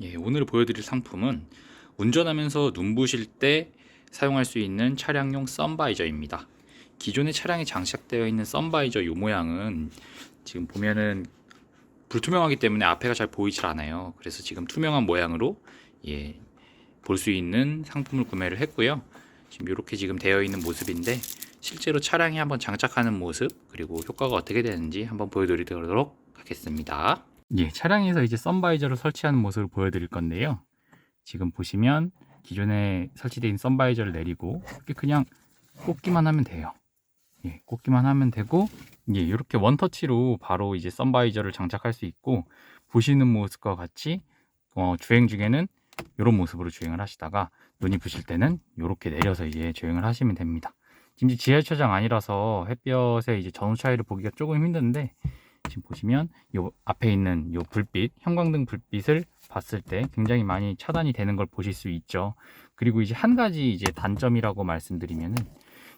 예, 오늘 보여드릴 상품은 운전하면서 눈부실 때 사용할 수 있는 차량용 선바이저입니다. 기존의 차량에 장착되어 있는 선바이저 요 모양은 지금 보면은 불투명하기 때문에 앞에가 잘 보이질 않아요. 그래서 지금 투명한 모양으로 예, 볼 수 있는 상품을 구매를 했고요. 지금 이렇게 지금 되어 있는 모습인데 실제로 차량에 한번 장착하는 모습 그리고 효과가 어떻게 되는지 한번 보여드리도록 하겠습니다. 예, 차량에서 이제 선바이저를 설치하는 모습을 보여드릴 건데요. 지금 보시면 기존에 있는 선바이저를 내리고 그냥 꽂기만 하면 돼요. 예, 꽂기만 하면 되고 예, 이렇게 원터치로 바로 이제 선바이저를 장착할 수 있고 보시는 모습과 같이 어, 주행 중에는 이런 모습으로 주행을 하시다가 눈이 부실 때는 이렇게 내려서 이제 주행을 하시면 됩니다. 지금 지하철장 아니라서 햇볕에 이제 전후 차이를 보기가 조금 힘든데 지금 보시면 요 앞에 있는 요 불빛 형광등 불빛을 봤을 때 굉장히 많이 차단이 되는 걸 보실 수 있죠. 그리고 이제 한 가지 이제 단점이라고 말씀드리면은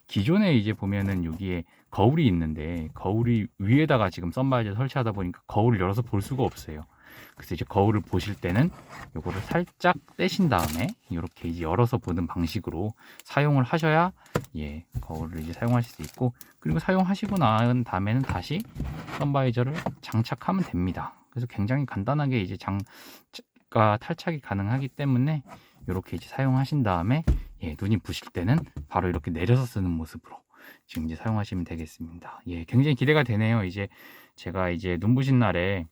기존에 이제 보면은 여기에 거울이 있는데 거울이 위에다가 지금 썬바이저 설치하다 보니까 거울을 열어서 볼 수가 없어요. 그래서 이제 거울을 보실 때는 요거를 살짝 떼신 다음에 이렇게 이제 열어서 보는 방식으로 사용을 하셔야 예 거울을 이제 사용하실 수 있고 그리고 사용하시고 난 다음에는 다시 선바이저를 장착하면 됩니다. 그래서 굉장히 간단하게 이제 장가 탈착이 가능하기 때문에 이렇게 이제 사용하신 다음에 예, 눈이 부실 때는 바로 이렇게 내려서 쓰는 모습으로 지금 이제 사용하시면 되겠습니다. 예, 굉장히 기대가 되네요. 이제 제가 이제 눈부신 날에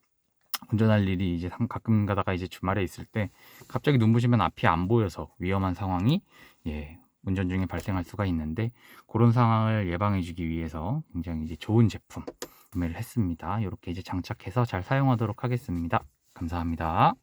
운전할 일이 이제 상- 가끔 가다가 이제 주말에 있을 때 갑자기 눈부시면 앞이 안 보여서 위험한 상황이 예, 운전 중에 발생할 수가 있는데 그런 상황을 예방해 주기 위해서 굉장히 이제 좋은 제품 구매를 했습니다. 이렇게 이제 장착해서 잘 사용하도록 하겠습니다. 감사합니다.